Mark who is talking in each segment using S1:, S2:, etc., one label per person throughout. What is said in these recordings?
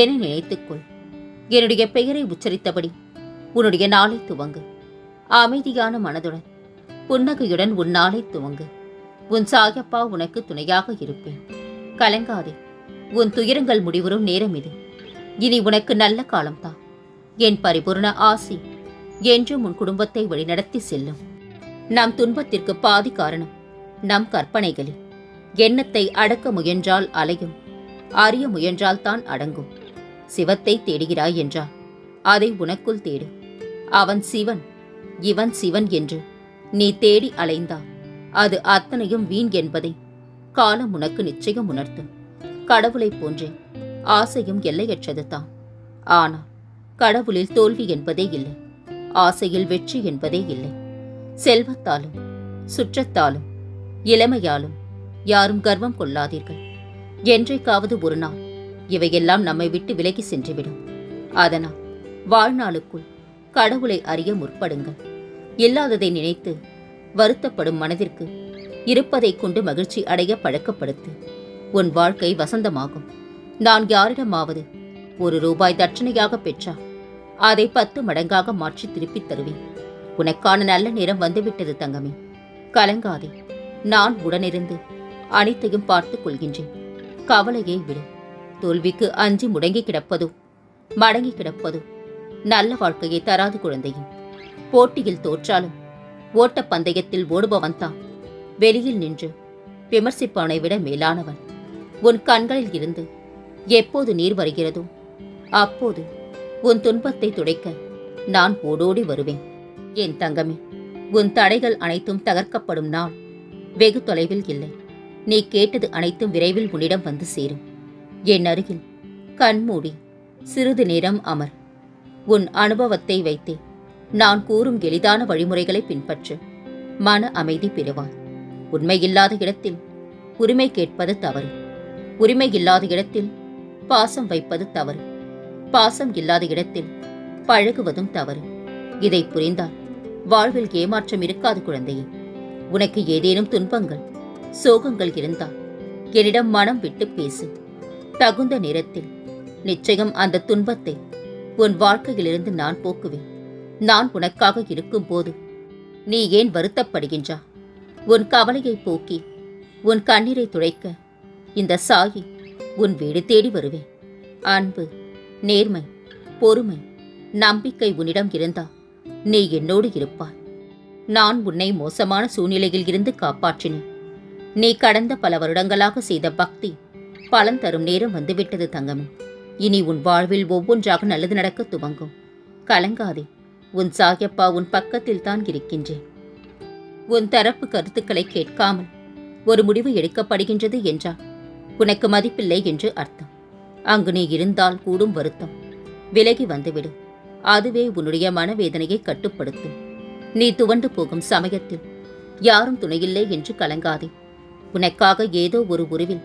S1: என்னை நினைத்துக்கொள். என்னுடைய பெயரை உச்சரித்தபடி உன்னுடைய நாளை துவங்கு. அமைதியான மனதுடன் புன்னகையுடன் உன் நாளை துவங்கு. உன் சாயப்பா உனக்கு துணையாக இருப்பேன். கலங்காதே உன் துயரங்கள் முடிவரும் நேரம் இது. இனி உனக்கு நல்ல காலம்தான் என் பரிபூர்ண ஆசி என்றும் உன் குடும்பத்தை வழிநடத்தி செல்லும். நம் துன்பத்திற்கு பாதி காரணம் நம் கற்பனைகளில். எண்ணத்தை அடக்க முயன்றால் அலையும் அறிய முயன்றால் தான் அடங்கும். சிவத்தை தேடுகிறாய் என்றால் அதை உனக்குள் தேடு. அவன் சிவன் இவன் சிவன் என்று நீ தேடி அலைந்தா அது அத்தனையும் வீண் என்பதை காலம் உனக்கு நிச்சயம் உணர்த்தும். கடவுளைப் போன்றே ஆசையும் எல்லையற்றது தான். ஆனால் கடவுளில் தோல்வி என்பதே இல்லை. ஆசையில் வெற்றி என்பதே இல்லை. செல்வத்தாலும் சுற்றத்தாலும் இளமையாலும் யாரும் கர்வம் கொள்ளாதீர்கள். என்றைக்காவது ஒரு நாள் இவையெல்லாம் நம்மை விட்டு விலகி சென்றுவிடும். அதனால் வாழ்நாளுக்குள் கடவுளை அறிய முற்படுங்கள். இல்லாததை நினைத்து வருத்தப்படும் மனதிற்கு இருப்பதை கொண்டு மகிழ்ச்சி அடைய பழக்கப்படுத்து. உன் வாழ்க்கை வசந்தமாகும். நான் யாரிடமாவது ஒரு ரூபாய் தட்சணையாக பெற்றா அதை பத்து மடங்காக மாற்றி திருப்பித் தருவேன். உனக்கான நல்ல நேரம் வந்துவிட்டது தங்கமே. கலங்காதே. நான் உடனிருந்து அனைத்தையும் பார்த்துக் கொள்கின்றேன். கவலையை விடு. தோல்விக்கு அஞ்சி முடங்கி கிடப்பதோ? மடங்கி கிடப்பதோ? நல்ல வாழ்க்கையை தராது குழந்தையும் போட்டியில் தோற்றாலும் ஓட்டப் பந்தயத்தில் ஓடுபவன் தான். வெளியில் நின்று விமர்சிப்பவனை விட மேலானவன். உன் கண்களில் இருந்து எப்போது நீர் வருகிறதோ அப்போது உன் துன்பத்தை துடைக்க நான் ஓடோடி வருவேன். என் தங்கமே உன் தடைகள் அனைத்தும் தகர்க்கப்படும் நாள் வெகு தொலைவில் இல்லை. நீ கேட்டது அனைத்தும் விரைவில் உன்னிடம் வந்து சேரும். என் அருகில். கண்மூடி சிறிது நேரம் அமர். உன் அனுபவத்தை வைத்தே நான் கூறும் எளிதான வழிமுறைகளை பின்பற்று. மன அமைதி பெறுவார். உண்மையில்லாத இடத்தில் உரிமை கேட்பது தவறு. உரிமை இல்லாத இடத்தில் பாசம் வைப்பது தவறு. பாசம் இல்லாத இடத்தில் பழகுவதும் தவறு. இதை புரிந்தால் வாழ்வில் ஏமாற்றம் இருக்காது குழந்தையே. உனக்கு ஏதேனும் துன்பங்கள் சோகங்கள் இருந்தால் என்னிடம் மனம் விட்டு பேசு. தகுந்த நேரத்தில். நிச்சயம் அந்த துன்பத்தை உன் வாழ்க்கையிலிருந்து நான் போக்குவேன். நான் உனக்காக இருக்கும்போது நீ ஏன் வருத்தப்படுகின்றா? உன் கவலையை போக்கி உன் கண்ணீரை துடைக்க இந்த சாயி உன் வீடு தேடி வருவேன். அன்பு நேர்மை பொறுமை நம்பிக்கை உன்னிடம் இருந்தா நீ என்னோடு இருப்பாய். நான் உன்னை மோசமான சூழ்நிலையில் இருந்து காப்பாற்றினேன். நீ கடந்த பல வருடங்களாக செய்த பக்தி பலன் தரும் நேரம் வந்துவிட்டது தங்கமே. இனி உன் வாழ்வில் ஒவ்வொன்றாக நல்லது நடக்க துவங்கும். கலங்காதே. உன் சாயப்பா உன் பக்கத்தில் தான் இருக்கின்றேன். உன் தரப்பு கருத்துக்களை கேட்காமல் ஒரு முடிவு எடுக்கப்படுகின்றது என்றால் உனக்கு மதிப்பில்லை என்று அர்த்தம். அங்கு நீ இருந்தால் கூடும் வருத்தம். விலகி வந்துவிடு. அதுவே உன்னுடைய மனவேதனையை கட்டுப்படுத்தும். நீ துவண்டு போகும் சமயத்தில் யாரும் துணையில்லை என்று கலங்காதே. உனக்காக ஏதோ ஒரு உருவில்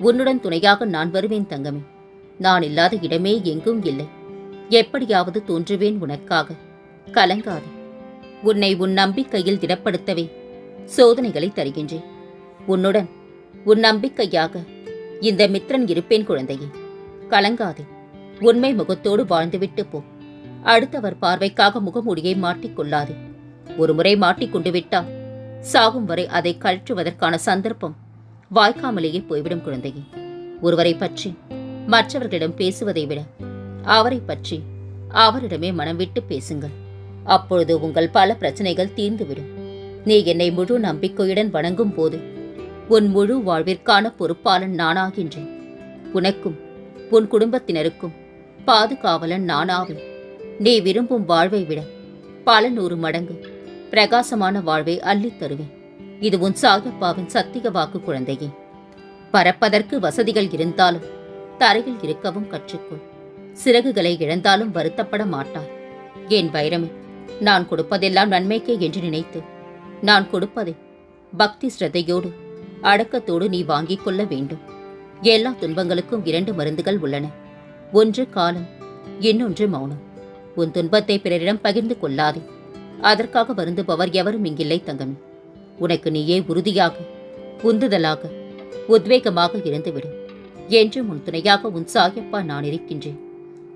S1: உன்னுடன் துணையாக நான் வருவேன் தங்கமே. நான் இல்லாத இடமே எங்கும் இல்லை. எப்படியாவது தோன்றுவேன் உனக்காக. கலங்காது. உன்னை உன் நம்பிக்கையில் திடப்படுத்தவே சோதனைகளை தருகின்றேன். உன்னுடன் உன் நம்பிக்கையாக இந்த மித்திரன் இருப்பேன் குழந்தையே. கலங்காதே. உண்மை முகத்தோடு வாழ்ந்துவிட்டு போ. அடுத்தவர் பார்வைக்காக முகமூடியை மாட்டிக்கொள்ளாதே ஒருமுறை மாட்டிக்கொண்டு விட்டால் சாகும் வரை அதை கழற்றுவதற்கான சந்தர்ப்பம் வாய்க்காமலேயே போய்விடும் குழந்தையே. ஒருவரை பற்றி மற்றவர்களிடம் பேசுவதை விட அவரை பற்றி அவரிடமே மனம் விட்டு பேசுங்கள். அப்பொழுது உங்கள் பல பிரச்சனைகள் தீர்ந்துவிடும். நீ என்னை முழு நம்பிக்கையுடன் வணங்கும் போது உன் முழு வாழ்விற்கான பொறுப்பாளன் நானாகின்றேன். உனக்கும் உன் குடும்பத்தினருக்கும் பாதுகாவலன் நானாவேன். நீ விரும்பும் வாழ்வை விட பல நூறு மடங்கு பிரகாசமான வாழ்வை அள்ளித் தருவேன். இது உன் சாயப்பாவின் சத்திக வாக்கு குழந்தையே. பறப்பதற்கு வசதிகள் இருந்தாலும் தரையில் இருக்கவும் கற்றுக்கொள். சிறகுகளை இழந்தாலும் வருத்தப்பட மாட்டார் என் வைரமே நான் கொடுப்பதெல்லாம் நன்மைக்கே என்று நினைத்து நான் கொடுப்பதை பக்தி ஸ்ரத்தையோடு அடக்கத்தோடு நீ வாங்கிக் கொள்ள வேண்டும். எல்லா துன்பங்களுக்கும் இரண்டு மருந்துகள் உள்ளன. ஒன்று காலம் இன்னொன்று மௌனம். உன் துன்பத்தை பிறரிடம் பகிர்ந்து கொள்ளாதே. அதற்காக வருந்துபவர் எவரும் இங்கில்லை தங்கமே. உனக்கு நீயே உறுதியாக உந்துதலாக உத்வேகமாக இருந்துவிடும் என்று உன் துணையாக உன் சாயப்பா நான் இருக்கின்றேன்.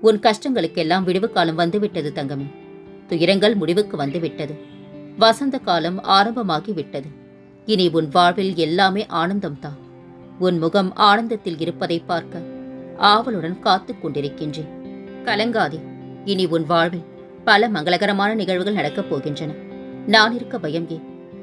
S1: உன் கஷ்டங்களுக்கெல்லாம் விடுவு காலம் வந்துவிட்டது தங்கமே. துயரங்கள் முடிவுக்கு வந்துவிட்டது. வசந்த காலம் ஆரம்பமாகி விட்டது. இனி உன் வாழ்வில் எல்லாமே ஆனந்தம்தான். உன் முகம் ஆனந்தத்தில் இருப்பதை பார்க்க ஆவலுடன் காத்துக் கொண்டிருக்கின்றேன். கலங்காதே இனி உன் வாழ்வில் பல மங்களகரமான நிகழ்வுகள் நடக்கப் போகின்றன. நான் இருக்க பயம் ஏன்?